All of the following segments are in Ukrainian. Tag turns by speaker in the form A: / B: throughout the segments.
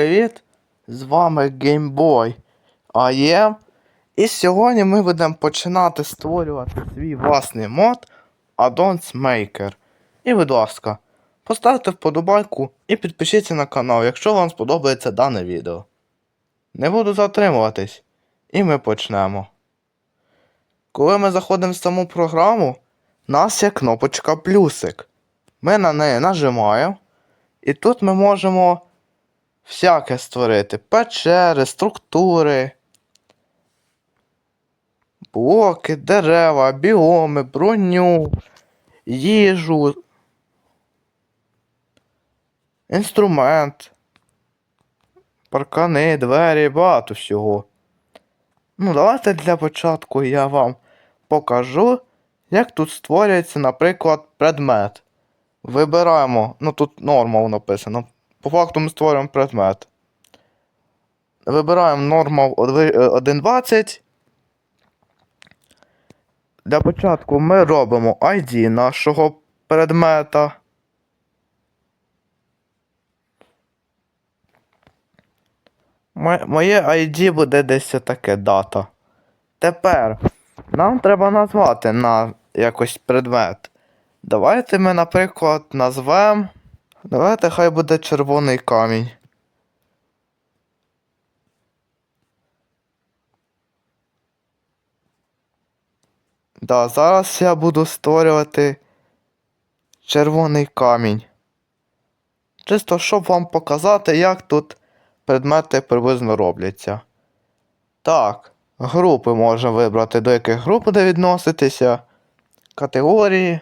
A: Привіт! З вами GameBoy AM. І сьогодні ми будемо починати створювати свій власний мод Addons Maker. І, будь ласка, поставте вподобайку і підпишіться на канал, якщо вам сподобається дане відео. Не буду затримуватись. І ми почнемо. Коли ми заходимо в саму програму, у нас є кнопочка плюсик. Ми на неї нажимаємо. І тут ми можемо всяке створити. Печери, структури, блоки, дерева, біоми, броню, їжу, інструмент, паркани, двері, багато всього. Ну, давайте для початку я вам покажу, як тут створюється, наприклад, предмет. Вибираємо, ну тут нормал написано. По факту ми створюємо предмет. Вибираємо нормал 1.20. Для початку ми робимо ID нашого предмета. Моє ID буде десь таке дата. Тепер нам треба назвати на якось предмет. Давайте ми, наприклад, назвемо. Давайте хай буде червоний камінь. Да, зараз я буду створювати червоний камінь. Чисто, щоб вам показати, як тут предмети приблизно робляться. Так, групи можна вибрати, до яких груп буде відноситися, категорії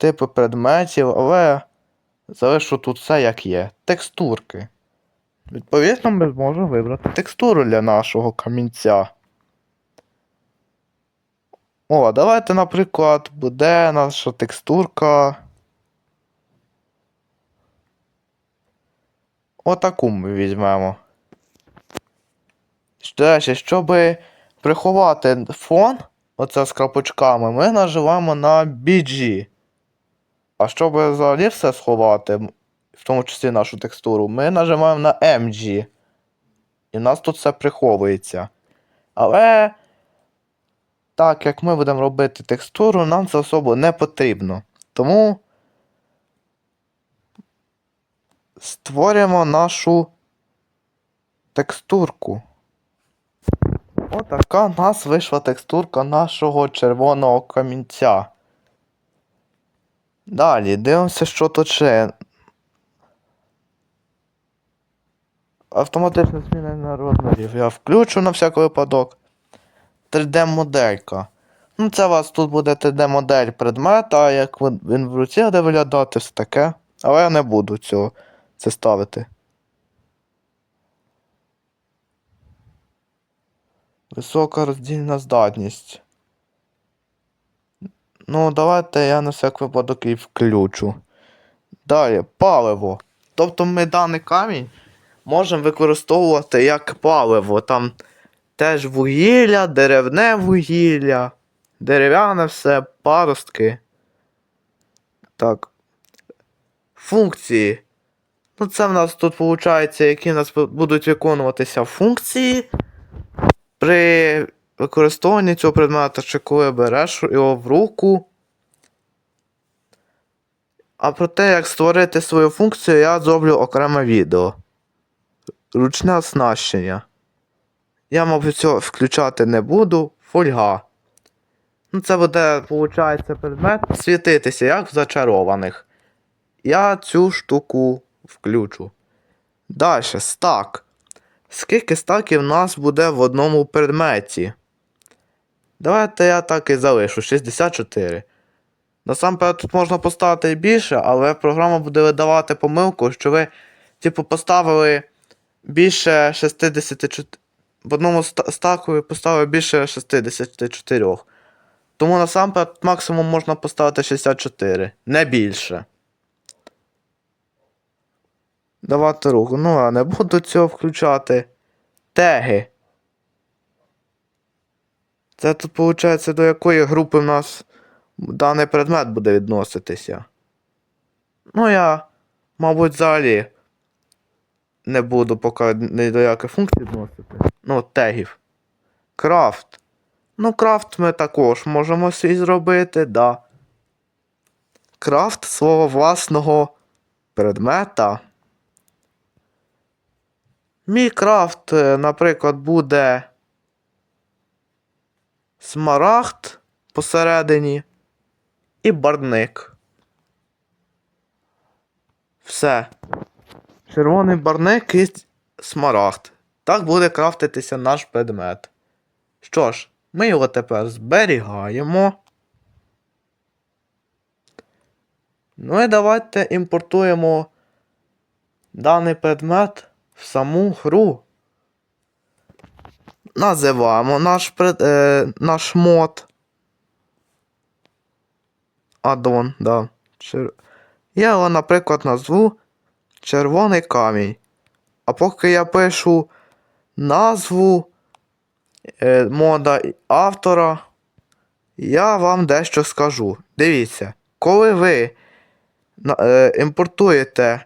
A: типи предметів, але залишу тут все як є. Текстурки. Відповідно, ми зможемо вибрати текстуру для нашого камінця. О, давайте, наприклад, буде наша текстурка. Отаку ми візьмемо. До щоб приховати фон, оце з крапочками, ми наживаємо на BG. А щоб взагалі все сховати, в тому числі нашу текстуру, ми нажимаємо на MG. І в нас тут все приховується. Але, так як ми будемо робити текстуру, нам це особо не потрібно. Тому створюємо нашу текстурку. Отака в нас вийшла текстурка нашого червоного камінця. Далі, дивимося, що тут ще. Автоматичне змінення розмірів. Я включу на всяк випадок. 3D-моделька. Ну, це у вас тут буде 3D-модель предмета, як він він в руці буде виглядати, все таке. Але я не буду цього це ставити. Висока роздільна здатність. Ну, давайте я на всяк випадок і включу. Далі, паливо. Тобто ми даний камінь можемо використовувати як паливо. Там теж вугілля, деревне вугілля, дерев'яне все, паростки. Так. Функції. Ну, це в нас тут виходить, які в нас будуть виконуватися функції. При використовуванні цього предмета, чи коли береш його в руку. А про те, як створити свою функцію, я зроблю окреме відео. Ручне оснащення. Я, мабуть, цього включати не буду. Фольга. Ну, це буде, виходить, предмет світитися, як в зачарованих. Я цю штуку включу. Далі, стак. Скільки стаків в нас буде в одному предметі? Давайте я так і залишу 64. Насамперед тут можна поставити більше, але програма буде видавати помилку, що ви, типу, поставили більше 64. В одному ста- стаку ви поставили більше 64. Тому насамперед максимум можна поставити 64, не більше. Давати руку. Ну, а не буду цього включати. Теги. Це тут, виходить, до якої групи в нас даний предмет буде відноситися. Ну, я, мабуть, взагалі не буду поки ні до яких функцій вносити. Ну, тегів. Крафт. Ну, крафт ми також можемо свій зробити, да. Крафт свого власного предмета. Мій крафт, е, наприклад, буде смарагд посередині і барник. Все. Червоний барник і смарагд. Так буде крафтитися наш предмет. Що ж, ми його тепер зберігаємо. Ну і давайте імпортуємо даний предмет в саму гру. Називаємо наш, е, наш мод. Аддон, да. Чер... Я його, наприклад, назву Червоний камінь. А поки я пишу назву е, мода автора, я вам дещо скажу. Дивіться, коли ви е, імпортуєте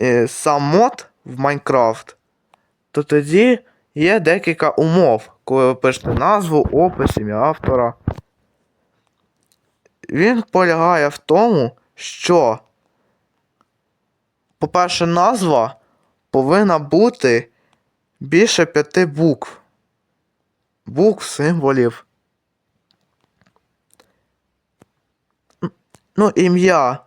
A: е, сам мод в Майнкрафт, то тоді є декілька умов, коли ви пишете назву, опис, ім'я автора. Він полягає в тому, що, по-перше, назва повинна бути більше п'яти букв. Букв, символів. Ну, ім'я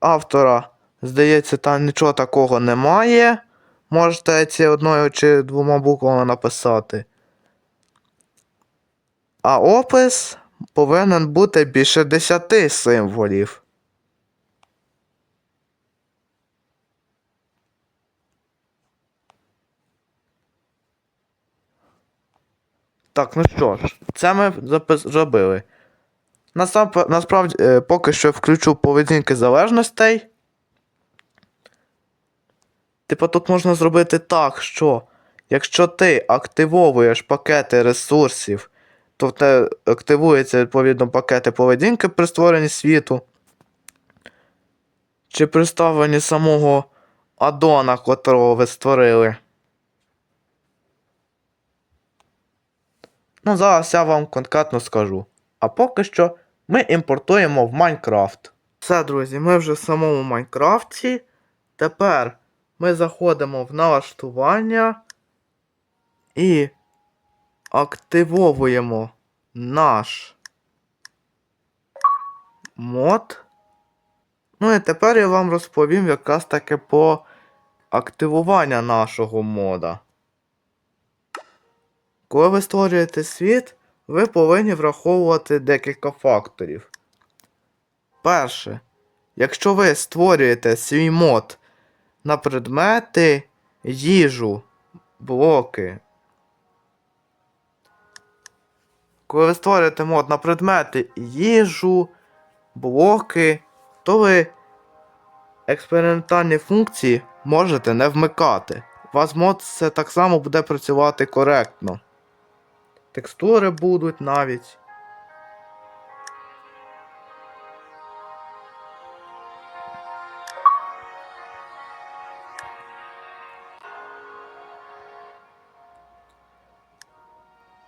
A: автора, здається, там нічого такого немає. Можете ці одною чи двома буквами написати. А опис повинен бути більше 10 символів. Так, ну що ж, це ми зробили. Насправді, е, поки що включу поведінки залежностей. Типу, тут можна зробити так, що якщо ти активовуєш пакети ресурсів, то в те активуються відповідно пакети поведінки при створенні світу. Чи при ставленні самого аддона, котрого ви створили. Ну, зараз я вам конкретно скажу. А поки що ми імпортуємо в Майнкрафт. Все, друзі, ми вже в самому Майнкрафті. Тепер ми заходимо в налаштування і активовуємо наш мод. Ну і тепер я вам розповім якраз таки по активування нашого мода. Коли ви створюєте світ, ви повинні враховувати декілька факторів. Перше, якщо ви створюєте свій мод на предмети, їжу, блоки. Коли ви створюєте мод на предмети, їжу, блоки, то ви експериментальні функції можете не вмикати. У вас мод це так само буде працювати коректно. Текстури будуть навіть.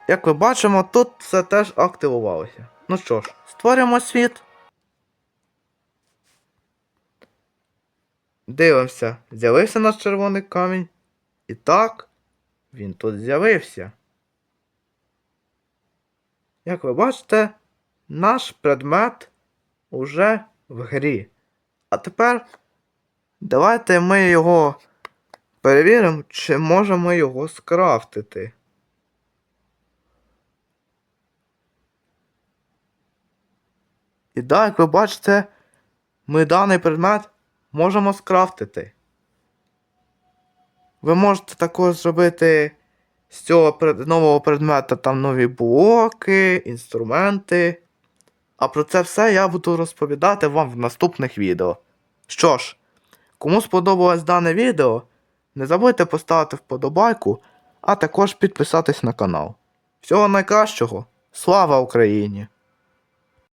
A: Як ви бачимо, тут все теж активувалося. Ну що ж, створюємо світ. Дивимося, з'явився наш червоний камінь. І так, він тут з'явився. Як ви бачите, наш предмет уже в грі. А тепер давайте ми його перевіримо, чи можемо його скрафтити. І так, як ви бачите, ми даний предмет можемо скрафтити. Ви можете також зробити з цього нового предмета там нові блоки, інструменти. А про це все я буду розповідати вам в наступних відео. Що ж, кому сподобалось дане відео, не забудьте поставити вподобайку, а також підписатись на канал. Всього найкращого! Слава Україні!